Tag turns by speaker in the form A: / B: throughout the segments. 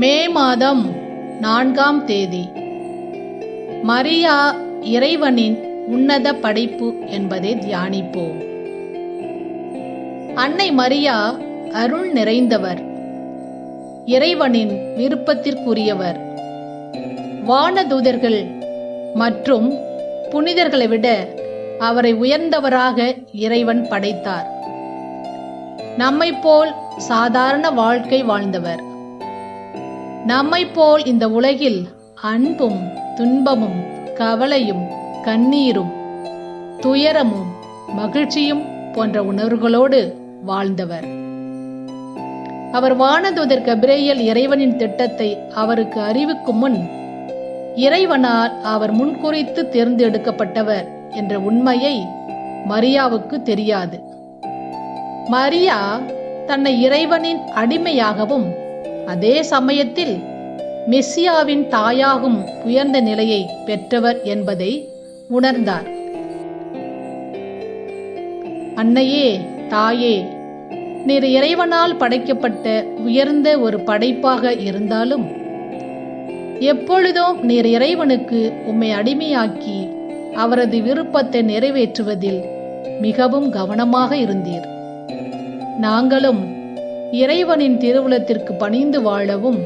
A: மே மாதம் நான்காம் தேதி. மரியா இறைவனின் உன்னத படைப்பு என்பதை தியானிப்போம். அன்னை மரியா அருள் நிறைந்தவர். இறைவனின் விருப்பத்திற்குரியவர். வானதூதர்கள் மற்றும் புனிதர்களை விட அவரை உயர்ந்தவராக இறைவன் படைத்தார். நம்மை போல் சாதாரண வாழ்க்கை வாழ்ந்தவர். நம்மை போல் இந்த உலகில் அன்பும் துன்பமும் கவலையும் கண்ணீரும் துயரமும் மகிழ்ச்சியும் போன்ற உணர்வுகளோடு வாழ்ந்தவர். அவர் வானதூதர் கபிரேயல் இறைவனின் திட்டத்தை அவருக்கு அறிவிக்கும் முன் இறைவனால் அவர் முன்குறித்து தேர்ந்தெடுக்கப்பட்டவர் என்ற உண்மையை மரியாவுக்கு தெரியாது. மரியா தன்னை இறைவனின் அடிமையாகவும் அதே சமயத்தில் மெஸ்ஸியாவின் தாயாகும் உயர்ந்த நிலையை பெற்றவர் என்பதை உணர்ந்தார். அன்னையே தாயே நீர் இறைவனால் படைக்கப்பட்ட உயர்ந்த ஒரு படைப்பாக இருந்தாலும் எப்பொழுதும் நீர் இறைவனுக்கு உம்மை அடிமையாக்கி அவரது விருப்பத்தை நிறைவேற்றுவதில் மிகவும் கவனமாக இருந்தீர். நாங்களும் இறைவனின் திருவுளத்திற்கு பணிந்து வாழவும்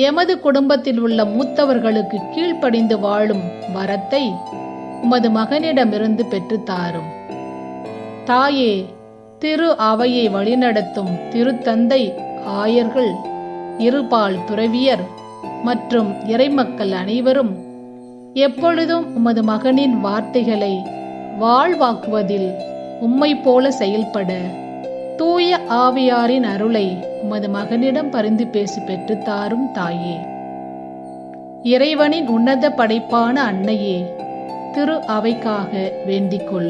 A: எமது குடும்பத்தில் உள்ள மூத்தவர்களுக்கு கீழ்ப்படிந்து வாழும் வரத்தை உமது மகனிடமிருந்து பெற்றுத்தாரும் தாயே திரு அவையை வழிநடத்தும் திருத்தந்தை ஆயர்கள் இருபால் துறவியர் மற்றும் இறைமக்கள் அனைவரும் எப்பொழுதும் உமது மகனின் வார்த்தைகளை வாழ்வாக்குவதில் உம்மை போல செயல்பட தூய ஆவியாரின் அருளை உமது மகனிடம் பரிந்து பேசி பெற்றுத்தாரும் தாயே. இறைவனின் உன்னத படைப்பான அன்னையே திரு அவைக்காக வேண்டிக் கொள்